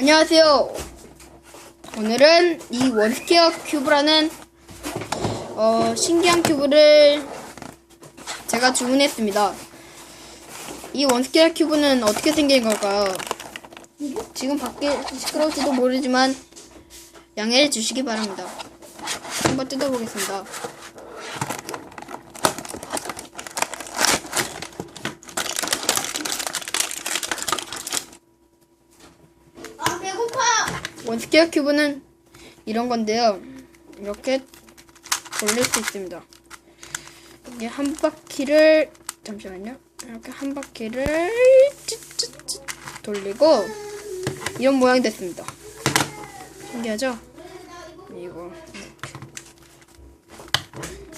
안녕하세요. 오늘은 이 원스퀘어 큐브라는 어, 신기한 큐브를 제가 주문했습니다. 이 원스퀘어 큐브는 어떻게 생긴 걸까요? 지금 밖에 시끄러울지도 모르지만 양해해 주시기 바랍니다. 한번 뜯어보겠습니다. 아 배고파. 원스퀘어 큐브는 이런 건데요. 이렇게 돌릴 수 있습니다. 이게 한 바퀴를 잠시만요. 이렇게 한 바퀴를 찌찌찌 돌리고 이런 모양이 됐습니다. 신기하죠? 이거 이렇게.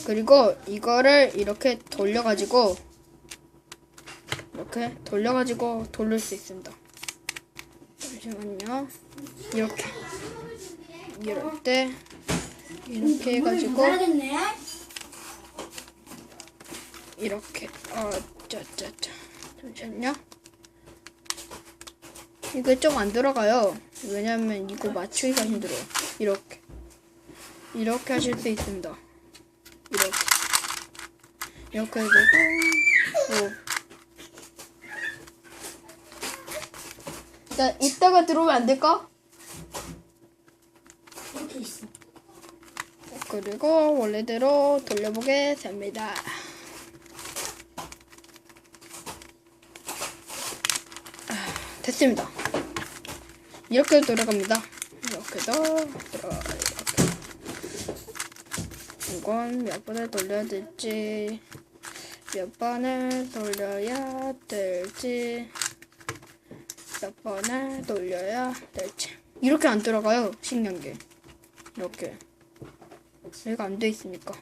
그리고 이거를 이렇게 돌려가지고 이렇게 돌려가지고 돌릴 수 있습니다. 잠시만요. 이렇게 이럴 때 이렇게 해가지고. 이렇게 어 짜짜짜 잠시만요. 이거 좀안 들어가요. 왜냐면 이거 맞추기가 힘들어요. 이렇게 이렇게 하실 수 있습니다. 이렇게 이렇게 해주고 오. 일단 이따가 들어오면 안 될까? 이렇게 있어. 그리고 원래대로 돌려보겠습니다. 아, 됐습니다. 이렇게 돌아갑니다. 이렇게도 들어가 이렇게. 이건 몇 번을 돌려야 될지 몇 번을 돌려야 될지 몇 번을 돌려야 될지 이렇게 안 들어가요 신기한 게 이렇게 얘가 안 돼 있으니까.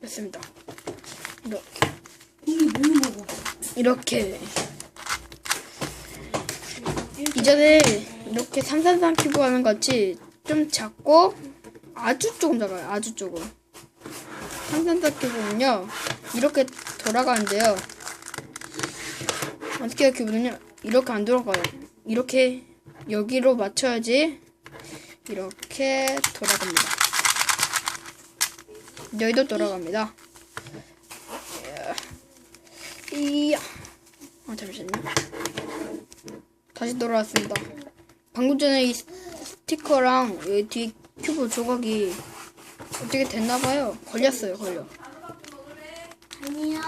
됐습니다. 이렇게. 뭘 먹어? 이렇게. 이전에 이렇게 333 큐브 하는 것 같이 좀 작고 아주 조금 작아요. 아주 조금. 333 큐브는요. 이렇게 돌아가는데요. 어떻게 해요, 큐브는요? 이렇게 안 돌아가요. 이렇게 여기로 맞춰야지 이렇게 돌아갑니다. 여기도 돌아갑니다. 이야. 아, 잠시만요. 다시 돌아왔습니다. 방금 전에 이 스티커랑 여기 뒤 큐브 조각이 어떻게 됐나봐요. 걸렸어요, 걸려. 아니요.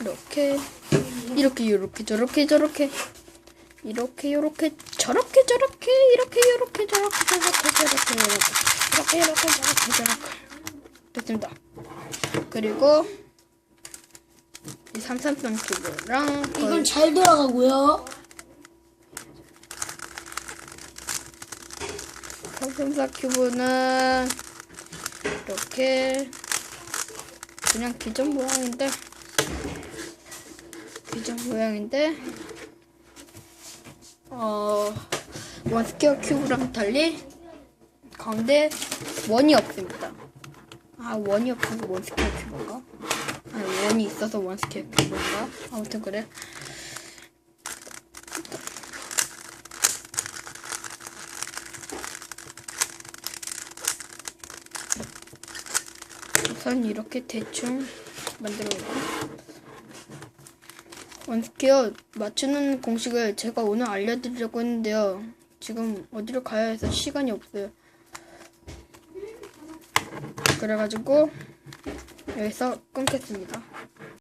이렇게 이렇게 이렇게 저렇게 저렇게 이렇게 이렇게 저렇게 저렇게 이렇게 이렇게 저렇게 저렇게 저렇게 이렇게 이렇게 이렇게 저렇게 저렇게 됐습니다. 그리고 이 삼삼삼 큐브랑 이건 잘 돌아가고요. 삼삼삼 큐브는 이렇게 그냥 기존 모양인데 기존 모양인데 어 원스퀘어 큐브랑 달리 가운데 원이 없습니다. 아 원이 없어서 원스퀘어 큐브인가? 아니 원이 있어서 원스퀘어 큐브인가? 아무튼 그래. 우선 이렇게 대충 만들어 볼게요. 원스퀘어 맞추는 공식을 제가 오늘 알려드리려고 했는데요. 지금 어디로 가야 해서 시간이 없어요. 그래가지고 여기서 끊겠습니다.